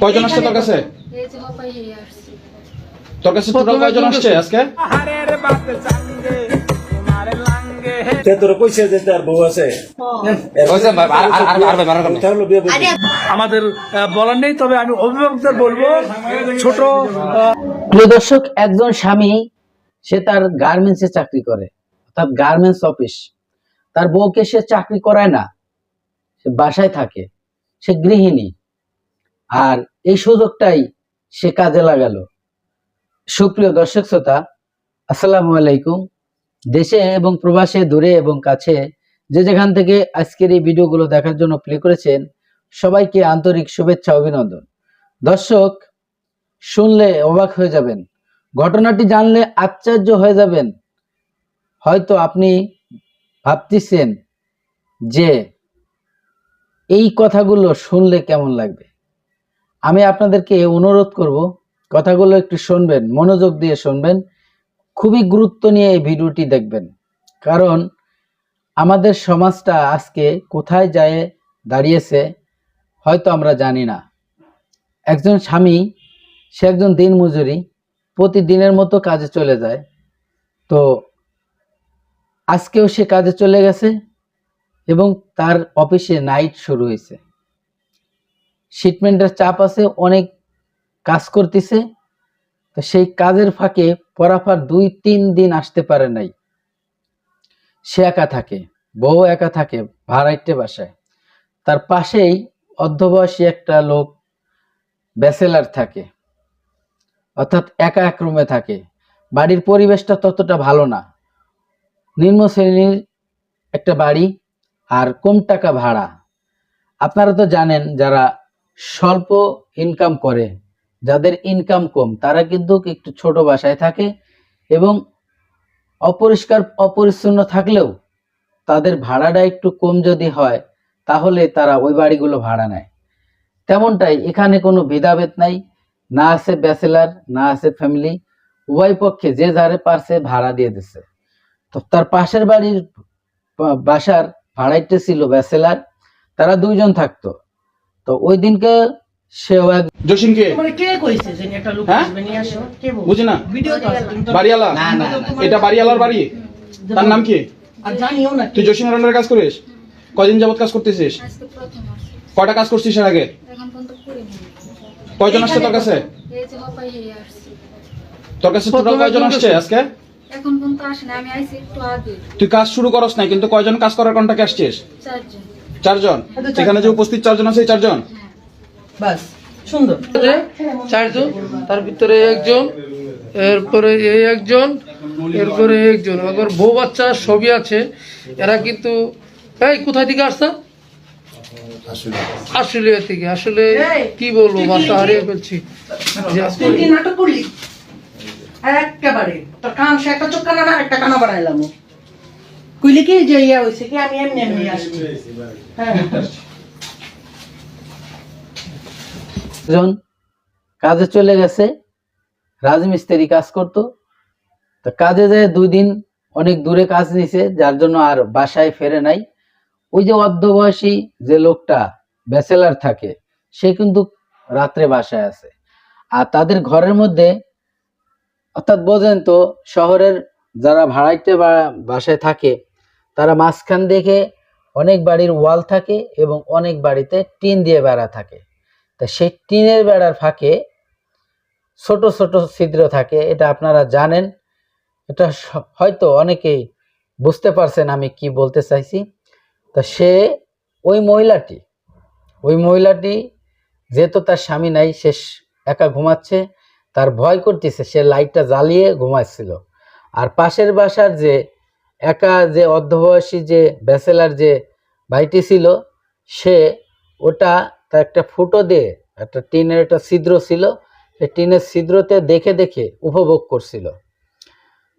কয়জন আসছে তোর কাছে? হয়ে তোর কাছে টোটাল কয়জন আসছে আজকে? তে তোর কইছে যে তার বউ আছে। কইছে, আর- আর- আর- আর- আর ভাই, আর- আর- তাহলে বিয়ে করবি। আমাদের বলার নেই তবে আমি অভিভাবকদের বলব ছোট প্রিয় দর্শক একজন স্বামী সে তার গার্মেন্টসে চাকরি করে অর্থাৎ গার্মেন্টস অফিস। তার বউকে সে চাকরি করায় না সে বাসায় থাকে সে গৃহিণী। আর এই সুযোগটাই সে কাজে লাগালো। সুপ্রিয় দর্শক শ্রোতা, আসসালামু আলাইকুম। দেশে এবং প্রবাসে, দূরে এবং কাছে যে যেখান থেকে আজকের এই ভিডিওগুলো দেখার জন্য প্লে করেছেন, সবাইকে আন্তরিক শুভেচ্ছা, অভিনন্দন। দর্শক, শুনলে অবাক হয়ে যাবেন, ঘটনাটি জানলে আশ্চর্য হয়ে যাবেন। হয়তো আপনি ভাবতেছেন যে এই কথাগুলো শুনলে কেমন লাগবে? আমি আপনাদেরকে অনুরোধ করব, কথাগুলো একটু শুনবেন, মনোযোগ দিয়ে শুনবেন, খুবই গুরুত্ব নিয়ে এই ভিডিওটি দেখবেন। কারণ আমাদের সমাজটা আজকে কোথায় যায় দাঁড়িয়েছে, হয়তো আমরা জানি না। একজন স্বামী, সে একজন দিনমজুরি প্রতিদিনের মতো কাজে চলে যায়। তো আজকেও সে কাজে চলে গেছে এবং তার অফিসে নাইট শুরু হয়েছে। শিটমেন্টের চাপ আছে, অনেক কাজ করতেছে। তো সেই কাজের ফাঁকে পরাফার দুই, তিন দিন আসতে পারে নাই। সে একা থাকে, বউ একা থাকে ভাড়াইটে বাসায়। তার পাশেই অর্ধবয়সী একটা লোক ব্যাচেলার থাকে, অর্থাৎ একা এক রুমে থাকে। বাড়ির পরিবেশটা ততটা ভালো না। নিম্ন শ্রেণির একটা বাড়ি আর কম টাকা ভাড়া। আপনারা তো জানেন, যারা স্বল্প ইনকাম করে। যাদের ইনকাম কম, তারা কিন্তু একটু ছোট বাসায় থাকে এবং অপরিষ্কার, অপরিচ্ছন্ন থাকলেও তাদের ভাড়াটা একটু কম যদি হয়, তাহলে তারা ওই বাড়িগুলো ভাড়া নেয়। তেমনটাই এখানে কোনো ভেদাভেদ নাই। না আছে ব্যাচেলার, না আছে ফ্যামিলি, উভয় পক্ষে যে যারে পারছে ভাড়া দিয়ে দিচ্ছে তো তার পাশের বাড়ির বাসার ভাড়াইতে ছিল ব্যাচেলার, তারা দুইজন থাকতো। তো ওই দিনকে সেও এক জসিম কে মানে কে কইছে যে একটা লোক হ্যাঁ? আসবে নিয়ে আসো? কে বলছে? বুঝি ভিডিও তো আছে, তুমি তো- বাড়িওয়ালা এটা বাড়িওয়ালার বাড়ি? তার নাম কি? আর জানিও না তুই জসিম কাজ করিস? যাবত কাজ করতেছিস? আজকে প্রথম কয়টা কাজ করছিস এর আগে? এখন পর্যন্ত করিনি। কয়জন আসছে তোর কাছে? এই যে হপাই আসছে। তোর কাছে টোটাল কয়জন আসছে আজকে? এখন পর্যন্ত আসে আমি আইছি একটু আগে। তুই কাজ শুরু করস নাই কিন্তু কয়জন কাজ করার কন্টাকে আসছিস? চারজন। চারজন? এখানে যে উপস্থিত চারজন আছে চারজন? হ্যাঁ বাস সুন্দর। চারজন তার ভিতরে একজন এরপরে এই একজন এরপরে একজন। আবার বউ বাচ্চা সবই আছে। এরা কিন্তু এই কোথায় থেকে আসতা আশুলিয়া থেকে। আসলে কি বলব বাসা হারিয়ে ফেলছি। যে তুই কি নাটক করলি? একেবারে। তোর কান সে একটা চোখ কানা না একটা কানা বানাইলাম কইলি কি যে ইয়া হইছে কি? আমি এমনি এমনি আসছি। হ্যাঁ। জন কাজে চলে গেছে রাজমিস্ত্রি কাজ করতো। তো কাজে যায় দুই দিন অনেক দূরে কাজ নিছে যার জন্য আর বাসায় ফেরে নাই। ওই যে অর্ধবয়সী যে লোকটা ব্যাচেলার থাকে সে কিন্তু রাত্রে বাসায় আছে। আর তাদের ঘরের মধ্যে অর্থাৎ বোঝেন তো শহরের যারা ভাড়াইতে বা বাসায় থাকে তারা মাঝখান দেখে অনেক বাড়ির ওয়াল থাকে এবং অনেক বাড়িতে টিন দিয়ে বেড়া থাকে। তা সেই টিনের বেড়ার ফাঁকে ছোট ছোট ছিদ্র থাকে, এটা আপনারা জানেন। এটা হয়তো অনেকেই বুঝতে পারছেন আমি কি বলতে চাইছি। তা সে, ওই মহিলাটি ওই মহিলাটি যেহেতু তার স্বামী নাই সে, একা ঘুমাচ্ছে, তার ভয় করতেছে, সে লাইটটা জ্বালিয়ে ঘুমাচ্ছিল। আর পাশের বাসার যে একা যে অর্ধবয়সী যে ব্যাচেলার যে ভাইটি ছিল, সে ওটা তার একটা ফুটো দিয়ে, একটা টিনের একটা ছিদ্র ছিল সেই টিনের ছিদ্রতে দেখে দেখে উপভোগ করছিল।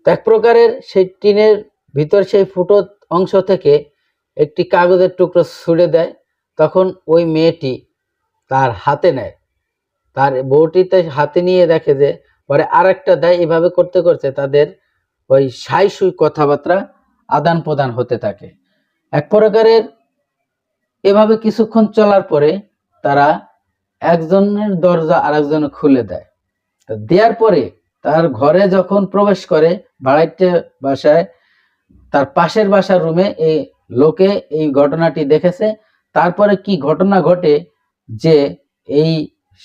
এক প্রকারের সেই টিনের ভিতর সেই ফুটো অংশ থেকে একটি কাগজের টুকরো ছুড়ে দেয়, তখন ওই মেয়েটি তার হাতে নেয়। তার বউটিতে হাতে নিয়ে দেখে যে, পরে আরেকটা দেয়, এভাবে করতে করতে তাদের ওই সাই সুই কথাবার্তা আদান প্রদান হতে থাকে। এক প্রকারের এভাবে কিছুক্ষণ চলার পরে তারা একজনের দরজা আরেকজন খুলে দেয়। তো দেওয়ার পরে তার ঘরে যখন প্রবেশ করে ভাড়াইটে বাসায়, তার পাশের বাসার রুমে এই লোকে এই ঘটনাটি দেখেছে। তারপরে কি ঘটনা ঘটে যে এই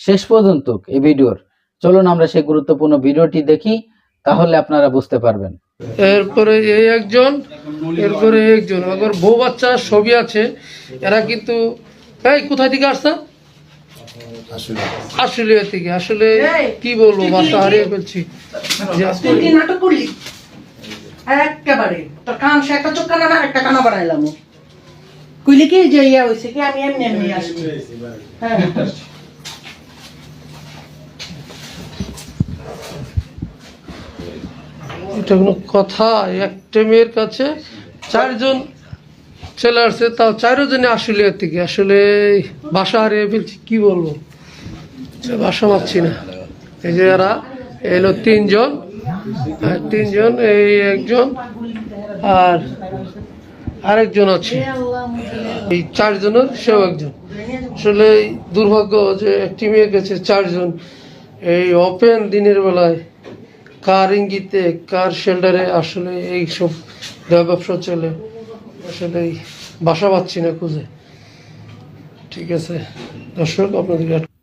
শেষ পর্যন্ত এই ভিডিওর, চলুন আমরা সেই গুরুত্বপূর্ণ ভিডিওটি দেখি। তাহলে আপনারা বুঝতে পারবেন। এরপরে এই একজন এরপরে একজন। আবার বউ বাচ্চা ছবি আছে এরা কিন্তু এই কোথায় থেকে আসছে? আশুলিয়া। থেকে। আসলে কি বলব বাসা হারিয়ে ফেলছি। যে তুই কি নাটক করলি? একেবারে। তোর কান সে একটা চোখ কানা একটা কানা বানাইলাম কইলি কি যে ইয়া হইছে কি আমি এমনি এমনি আসছি। হ্যাঁ। এটা কোনো কথা একটা মেয়ের কাছে চারজন ছেলে আসছে, তাও চারজনে আশুলিয়া থেকে আসলে বাসা হারিয়ে ফেলছি, কি বলব? বাসা পাচ্ছি না। এই যে এরা এলো তিনজন তিনজন, এই একজন আর আরেকজন আছে। এই চারজনের সেও একজন। আসলে দুর্ভাগ্য যে একটি মেয়ের কাছে চারজন। এই ওপেন দিনের বেলায় কার ইঙ্গিতে, কার শেল্টারে আসলে এইসব সব ব্যবসা চলে? আসলে বাসা পাচ্ছি না খুঁজে। ঠিক আছে। দর্শক, আপনাদের